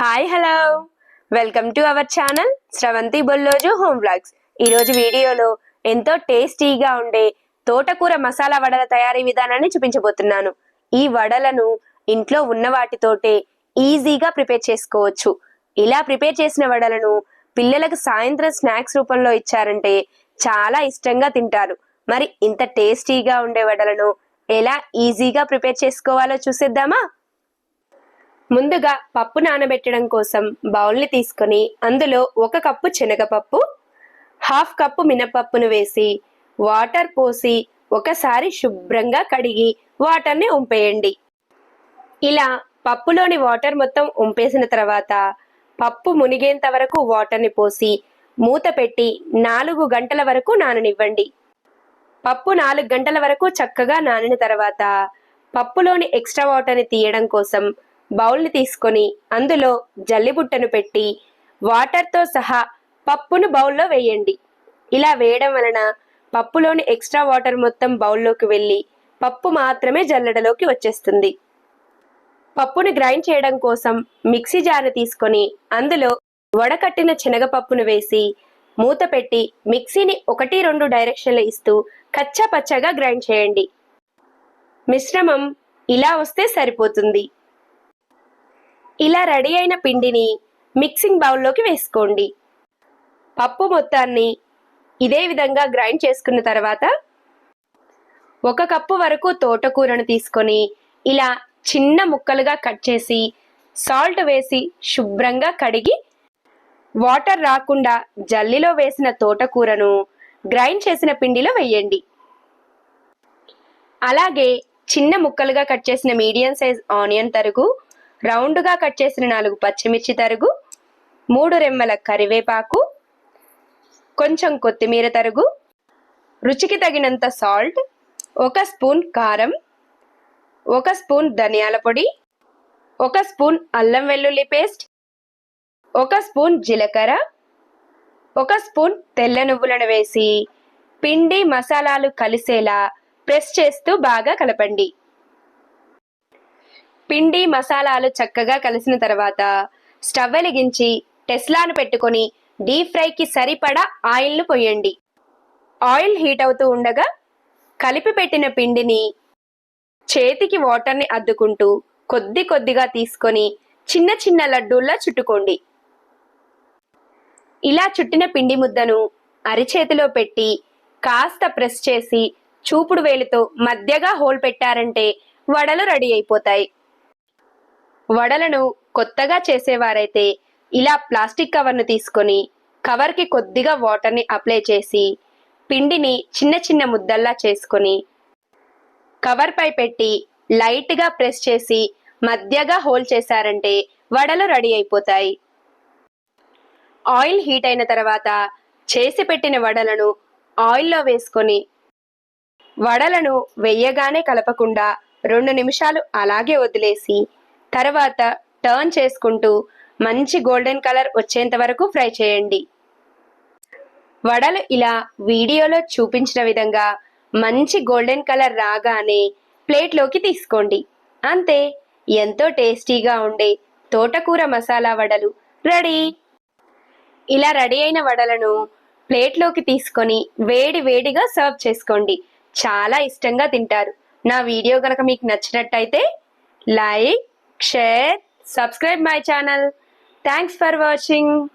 Hi hello welcome to our channel Sravanthi Bolloju home blogs ఈరోజు వీడియోలో ఎంతో టేస్టీగా ఉండే తోటకూర మసాలా వడల తయారీ విధానాన్ని చూపించబోతున్నాను. ఈ వడలను ఇంట్లో ఉన్న వాటితోటే ఈజీగా ప్రిపేర్ చేసుకోవచ్చు. ఇలా ప్రిపేర్ చేసిన వడలను పిల్లలకు సాయంత్రం స్నాక్స్ రూపంలో ఇచ్చారంటే చాలా ఇష్టంగా తింటారు. మరి ఇంత టేస్టీగా ఉండే వడలను ఎలా ఈజీగా ప్రిపేర్ చేసుకోవాలో చూసేద్దామా? ముందుగా పప్పు నానబెట్టడం కోసం బౌల్ని తీసుకొని అందులో ఒక కప్పు శనగపప్పు హాఫ్ కప్పు మినపప్పును వేసి వాటర్ పోసి ఒకసారి శుభ్రంగా కడిగి వాటర్ని ఉంపేయండి. ఇలా పప్పులోని వాటర్ మొత్తం ఉంపేసిన తర్వాత పప్పు మునిగేంత వరకు వాటర్ని పోసి మూత పెట్టి నాలుగు గంటల వరకు నాననివ్వండి. పప్పు నాలుగు గంటల వరకు చక్కగా నానిన తర్వాత పప్పులోని ఎక్స్ట్రా వాటర్ని తీయడం కోసం బౌల్ని తీసుకొని అందులో జల్లిబుట్టను పెట్టి వాటర్తో సహా పప్పును బౌల్లో వేయండి. ఇలా వేయడం వలన పప్పులోని ఎక్స్ట్రా వాటర్ మొత్తం బౌల్లోకి వెళ్ళి పప్పు మాత్రమే జల్లడలోకి వచ్చేస్తుంది. పప్పును గ్రైండ్ చేయడం కోసం మిక్సీ జార్ తీసుకొని అందులో వడకట్టిన శనగపప్పును వేసి మూత పెట్టి మిక్సీని ఒకటి రెండు డైరెక్షన్లు ఇస్తూ కచ్చా పచ్చగా గ్రైండ్ చేయండి. మిశ్రమం ఇలా వస్తే సరిపోతుంది. ఇలా రెడీ అయిన పిండిని మిక్సింగ్ బౌల్లోకి వేసుకోండి. పప్పు మొత్తాన్ని ఇదే విధంగా గ్రైండ్ చేసుకున్న తర్వాత ఒక కప్పు వరకు తోటకూరను తీసుకొని ఇలా చిన్న ముక్కలుగా కట్ చేసి సాల్ట్ వేసి శుభ్రంగా కడిగి వాటర్ రాకుండా జల్లిలో వేసిన తోటకూరను గ్రైండ్ చేసిన పిండిలో వేయండి. అలాగే చిన్న ముక్కలుగా కట్ చేసిన మీడియం సైజ్ ఆనియన్ తరుగు రౌండ్గా కట్ చేసిన నాలుగు పచ్చిమిర్చి తరుగు మూడు రెమ్మల కరివేపాకు కొంచెం కొత్తిమీర తరుగు రుచికి తగినంత సాల్ట్ ఒక స్పూన్ కారం ఒక స్పూన్ ధనియాల పొడి ఒక స్పూన్ అల్లం వెల్లుల్లి పేస్ట్ ఒక స్పూన్ జీలకర్ర ఒక స్పూన్ తెల్ల నువ్వులను వేసి పిండి మసాలాలు కలిసేలా ప్రెస్ చేస్తూ బాగా కలపండి. పిండి మసాలాలు చక్కగా కలిసిన తర్వాత స్టవ్ వెలిగించి టెస్లాను పెట్టుకొని డీప్ ఫ్రైకి సరిపడా ఆయిల్ను పోయండి. ఆయిల్ హీట్ అవుతూ ఉండగా కలిపి పెట్టిన పిండిని చేతికి వాటర్ని అద్దుకుంటూ కొద్ది కొద్దిగా తీసుకొని చిన్న చిన్న లడ్డూల్లా చుట్టుకోండి. ఇలా చుట్టిన పిండి ముద్దను అరిచేతిలో పెట్టి కాస్త ప్రెస్ చేసి చూపుడు వేలుతో మధ్యగా హోల్ పెట్టారంటే వడలు రెడీ అయిపోతాయి. వడలను కొత్తగా చేసేవారైతే ఇలా ప్లాస్టిక్ కవర్ను తీసుకొని కవర్కి కొద్దిగా వాటర్ని అప్లై చేసి పిండిని చిన్న చిన్న ముద్దల్లా చేసుకొని కవర్పై పెట్టి లైట్గా ప్రెస్ చేసి మధ్యగా హోల్ చేశారంటే వడలు రెడీ అయిపోతాయి. ఆయిల్ హీట్ అయిన తర్వాత చేసి పెట్టిన వడలను ఆయిల్లో వేసుకొని వడలను వెయ్యగానే కలపకుండా రెండు నిమిషాలు అలాగే వదిలేసి తర్వాత టర్న్ చేసుకుంటూ మంచి గోల్డెన్ కలర్ వచ్చేంత వరకు ఫ్రై చేయండి. వడలు ఇలా వీడియోలో చూపించిన విధంగా మంచి గోల్డెన్ కలర్ రాగానే ప్లేట్లోకి తీసుకోండి. అంతే ఎంతో టేస్టీగా ఉండే తోటకూర మసాలా వడలు రెడీ. ఇలా రెడీ అయిన వడలను ప్లేట్లోకి తీసుకొని వేడి వేడిగా సర్వ్ చేసుకోండి. చాలా ఇష్టంగా తింటారు. నా వీడియో కనుక మీకు నచ్చినట్టయితే like share, subscribe my channel. Thanks for watching.